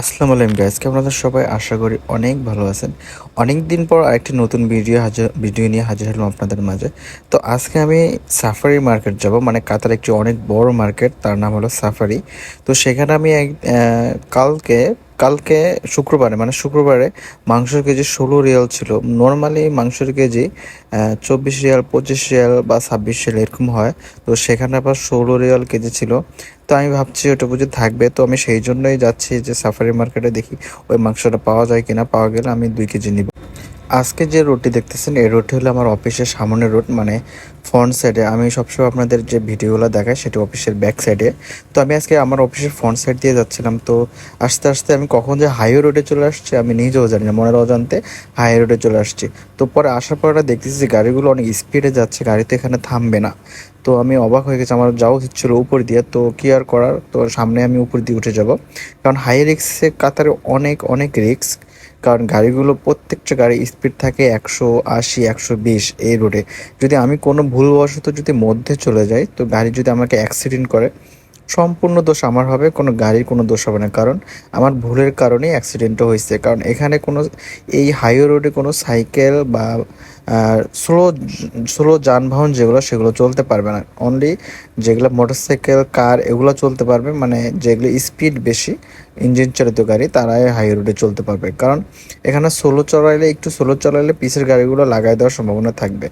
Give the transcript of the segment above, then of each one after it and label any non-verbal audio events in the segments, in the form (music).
আসসালামু আলাইকুম গাইজ কেমন আছেন সবাই? আশা করি অনেক ভালো আছেন। অনেক দিন পর আরেকটি নতুন ভিডিও হাজার ভিডিও নিয়ে হাজির হলাম আপনাদের মাঝে। তো আজকে আমি সাফারি মার্কেট যাব মানে কাতার একটি অনেক বড় মার্কেট তার নাম হলো সাফারি তো সেখানে আমি কালকে কালকে শুক্রবারে মানে শুক্রবারে মাংসের কেজি ষোলো রিয়াল ছিল। নর্মালি মাংসের কেজি চব্বিশ রিয়াল, পঁচিশ রিয়াল বা ছাব্বিশ রিয়াল এরকম হয়। তো সেখানে আবার ষোলো রিয়াল কেজি ছিল। তো আমি ভাবছি ওটা বুঝে থাকবে। তো আমি সেই জন্যই যাচ্ছি যে সাফারি মার্কেটে দেখি ওই মাংসটা পাওয়া যায় কিনা। পাওয়া গেলে আমি দুই কেজি নিব। আজকে যে রোডটি দেখতেছেন, এই রোডটি হলো আমার অফিসের সামনের রোড মানে ফ্রন্ট সাইডে আমি সবসময় আপনাদের যে ভিডিওগুলো দেখাই সেটা অফিসের ব্যাক সাইডে তো আমি আজকে আমার অফিসের ফ্রন্ট সাইড দিয়ে যাচ্ছিলাম। তো আস্তে আস্তে আমি কখন যে হাইওয়ে রোডে চলে আসছি আমি নিজেও জানি না, মনের অজান্তে হাইওয়ে রোডে চলে আসছি। তো পরে আসার পরে দেখতেছি যে গাড়িগুলো অনেক স্পিডে যাচ্ছে, গাড়ি তো এখানে থামবে না। তো আমি অবাক হয়ে গেছি, আমার যাওয়া উচিত ছিল উপর দিয়ে। তো কি আর করার? তো সামনে আমি উপর দিয়ে উঠে যাব। কারণ হাই রিক্সে কাতারে অনেক অনেক রিস্ক কারণ গাড়িগুলো, প্রত্যেকটা গাড়ি স্পিড থাকে একশো আশি, একশো বিশ এই রোডে যদি আমি কোনো ভুলবশত যদি মধ্যে চলে যাই, তো গাড়ি যদি আমাকে অ্যাক্সিডেন্ট করে, সম্পূর্ণ দোষ আমার হবে, কোনো গাড়ির কোনো দোষ হবে না। কারণ আমার ভুলের কারণেই অ্যাক্সিডেন্টও হয়েছে। কারণ এখানে কোনো, এই হাইওয়ে রোডে কোনো সাইকেল বা স্লো স্লো যানবাহন যেগুলো, সেগুলো চলতে পারবে না। অনলি যেগুলো মোটরসাইকেল কার এগুলো চলতে পারবে মানে যেগুলো স্পিড বেশি ইঞ্জিন চালিত গাড়ি, তারাই হাই রোডে চলতে পারবে। কারণ এখানে সোলো চলাইলে একটু সোলো চলাইলে পিসের গাড়িগুলো লাগাই দেওয়ার সম্ভাবনা থাকবে।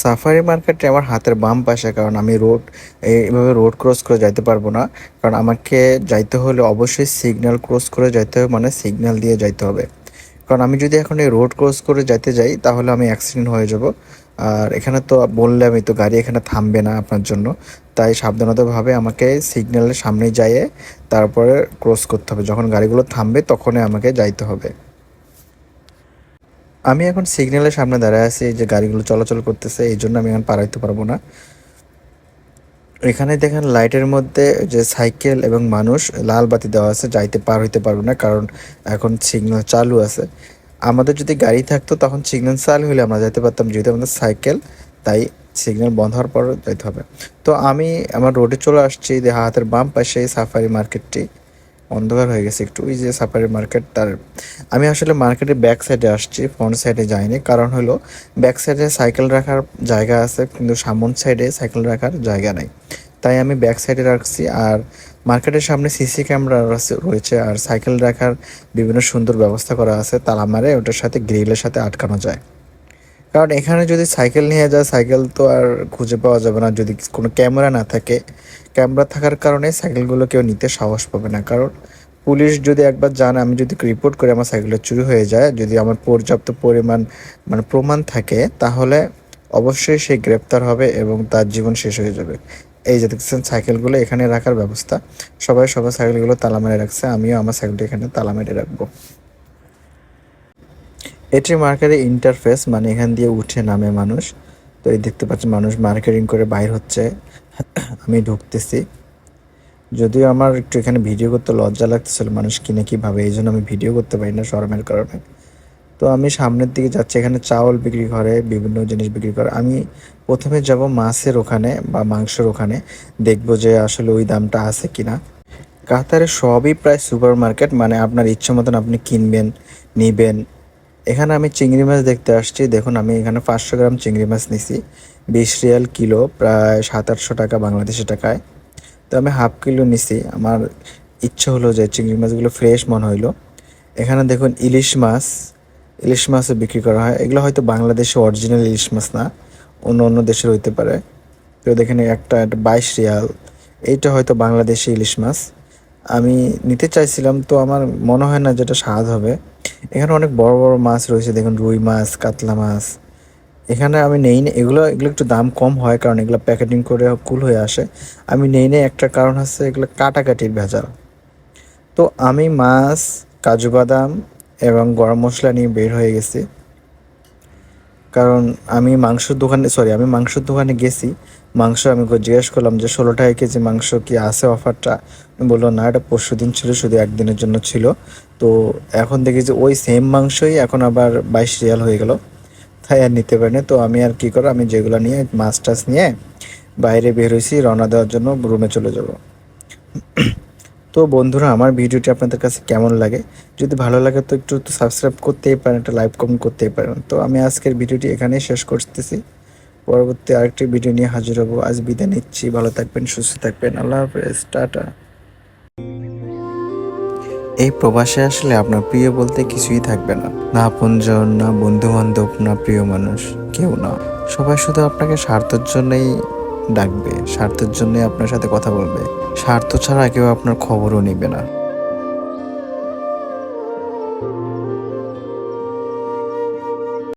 সাফারি মার্কেটে আমার হাতের বাম পাশে, কারণ আমি রোড এইভাবে রোড ক্রস করে যাইতে পারব না। কারণ আমাকে যাইতে হলে অবশ্যই সিগন্যাল ক্রস করে যাইতে হবে মানে সিগন্যাল দিয়ে যাইতে হবে। কারণ আমি যদি এখন এই রোড ক্রস করে যেতে যাই, তাহলে আমি অ্যাক্সিডেন্ট হয়ে যাব। আর এখানে তো বললে আমি তো গাড়ি এখানে থামবে না আপনার জন্য। তাই সাবধানতাভাবে আমাকে সিগন্যালের সামনে যাইয়ে তারপরে ক্রস করতে হবে। যখন গাড়িগুলো থামবে, তখনই আমাকে যাইতে হবে। আমি এখন সিগন্যালের সামনে দাঁড়ায় আছি যে গাড়িগুলো চলাচল করতেছে, এই জন্য আমি এখন পার হইতে পারব না। এখানে দেখেন লাইটের মধ্যে যে সাইকেল এবং মানুষ লাল বাতি দেওয়া আছে, যাইতে পার হইতে পারবে না, কারণ এখন সিগন্যাল চালু আছে। আমাদের যদি গাড়ি থাকতো, তখন সিগন্যাল চালু হলে আমরা যাইতে পারতাম, যেহেতু আমাদের সাইকেল, তাই সিগন্যাল বন্ধ হওয়ার পর যাইতে হবে। তো আমি আমার রোডে চলে আসছি হাতের বাম পাশে সাফারি মার্কেটটি অন্ধকার হয়ে গেছে। একটু ওই যে সাফারি মার্কেট, তার আমি আসলে মার্কেটের ব্যাক সাইডে আসছি ফ্রন্ট সাইডে যাইনি। কারণ হলো ব্যাক সাইডে সাইকেল রাখার জায়গা আছে, কিন্তু সামন সাইডে সাইকেল রাখার জায়গা নাই। তাই আমি ব্যাক সাইডে রাখছি আর মার্কেটের সামনে সিসি ক্যামেরা রয়েছে আর সাইকেল রাখার বিভিন্ন সুন্দর ব্যবস্থা করা আছে, তালা মারে ওটার সাথে গ্রিলের সাথে আটকানো যায়। কারণ এখানে যদি সাইকেল নিয়ে যায়, সাইকেল তো আর খুঁজে পাওয়া যাবে না। যদি কোনো ক্যামেরা না থাকে, ক্যামেরা থাকার কারণে সাইকেলগুলো কেউ নিতে সাহস পাবে না। কারণ পুলিশ যদি একবার জানে, আমি যদি রিপোর্ট করে, আমার সাইকেলটা চুরি হয়ে যায়, যদি আমার পর্যাপ্ত পরিমাণ মানে প্রমাণ থাকে, তাহলে অবশ্যই সে গ্রেপ্তার হবে এবং তার জীবন শেষ হয়ে যাবে। এই যে দেখছেন, সাইকেলগুলো এখানে রাখার ব্যবস্থা। সবাই সবার সাইকেলগুলো তালা মেরে রাখছে, আমিও আমার সাইকেলটা এখানে তালা মেরে রাখব। এটি মার্কেটের ইন্টারফেস মানে এখান দিয়ে উঠে নামে মানুষ। তো এই দেখতে পাচ্ছেন মানুষ মার্কেটিং করে বাইর হচ্ছে। (coughs) আমি ঢুকতেছি। যদিও আমার একটু এখানে ভিডিও করতে লজ্জা লাগতেছিল মানুষ কিনে কীভাবে, এই জন্য আমি ভিডিও করতে পারি না শরমের কারণে। তো আমি সামনের দিকে যাচ্ছি, এখানে চাউল বিক্রি করে, বিভিন্ন জিনিস বিক্রি করে। আমি প্রথমে যাব মাছের ওখানে বা মাংসের ওখানে, দেখব যে আসলে ওই দামটা আছে কিনা। কাতারে সবই প্রায় সুপার মার্কেট মানে আপনার ইচ্ছে মতন আপনি কিনবেন, নিবেন। এখানে আমি চিংড়ি মাছ দেখতে আসছি। দেখুন, আমি এখানে পাঁচশো গ্রাম চিংড়ি মাছ নিছি। বিশ রিয়াল কিলো, প্রায় সাত আটশো টাকা বাংলাদেশি টাকায়। তো আমি হাফ কিলো নিছি। আমার ইচ্ছে হলো যে চিংড়ি মাছগুলো ফ্রেশ মনে হইল। এখানে দেখুন ইলিশ মাছ। ইলিশ মাছও বিক্রি করা হয়। এগুলো হয়তো বাংলাদেশে অরিজিনাল ইলিশ মাছ না, অন্য অন্য দেশের হইতে পারে। তো দেখেন, একটা একটা বাইশ রিয়াল। এইটা হয়তো বাংলাদেশি ইলিশ মাছ। আমি নিতে চাইছিলাম, তো আমার মনে হয় না যেটা স্বাদ হবে। এখানে অনেক বড় বড় মাছ রয়েছে, দেখুন রুই মাছ, কাতলা মাছ। এখানে আমি নেই না, এগুলো এগুলো একটু দাম কম হয় কারণ এগুলো প্যাকেটিং করে কুল হয়ে আসে। আমি নেই না, একটা কারণ হচ্ছে এগুলো কাটাকাটির ভেজাল। তো আমি মাছ, কাজু বাদাম এবং গরম মশলা নিয়ে বের হয়ে গেছি। কারণ আমি মাংসের দোকানে সরি আমি মাংসের দোকানে গেছি। মাংস আমি জিজ্ঞেস করলাম যে, ষোলো টাকা কেজি মাংস কি আছে অফারটা বলল, না, এটা পরশু দিন ছিল, শুধু একদিনের জন্য ছিল। তো এখন দেখি যে ওই সেম মাংসই এখন আবার বাইশ রিয়াল হয়ে গেল। তাই আর নিতে পারিনি। তো আমি আর কি করো আমি যেগুলো নিয়ে মাছ টাছ নিয়ে বাইরে বের হয়েছি, রওনা দেওয়ার জন্য রুমে চলে যাব। তো বন্ধুরা, আমার ভিডিওটি আপনাদের কাছে কেমন লাগে? যদি ভালো লাগে তো একটু একটু সাবস্ক্রাইব করতেই পারেন, একটা লাইভ কমেন্ট করতেই পারেন। তো আমি আজকের ভিডিওটি এখানেই শেষ করতেছি। পরবর্তী আরেকটি ভিডিও নিয়ে হাজির হব। আজ বিদায় নিচ্ছি। ভালো থাকবেন, সুস্থ থাকবেন। আল্লাহ হাফেজ। টাটা। এই প্রবাসে আসলে আপনার প্রিয় বলতে কিছুই থাকবে না। না আপনজন, না বন্ধু বান্ধব না প্রিয় মানুষ, কেউ না। সবাই শুধু আপনাকে স্বার্থের জন্যই ডাকবে। স্বার্থের জন্য আপনার সাথে কথা বলবে। স্বার্থ ছাড়া কেউ আপনার খবরও নেবে না।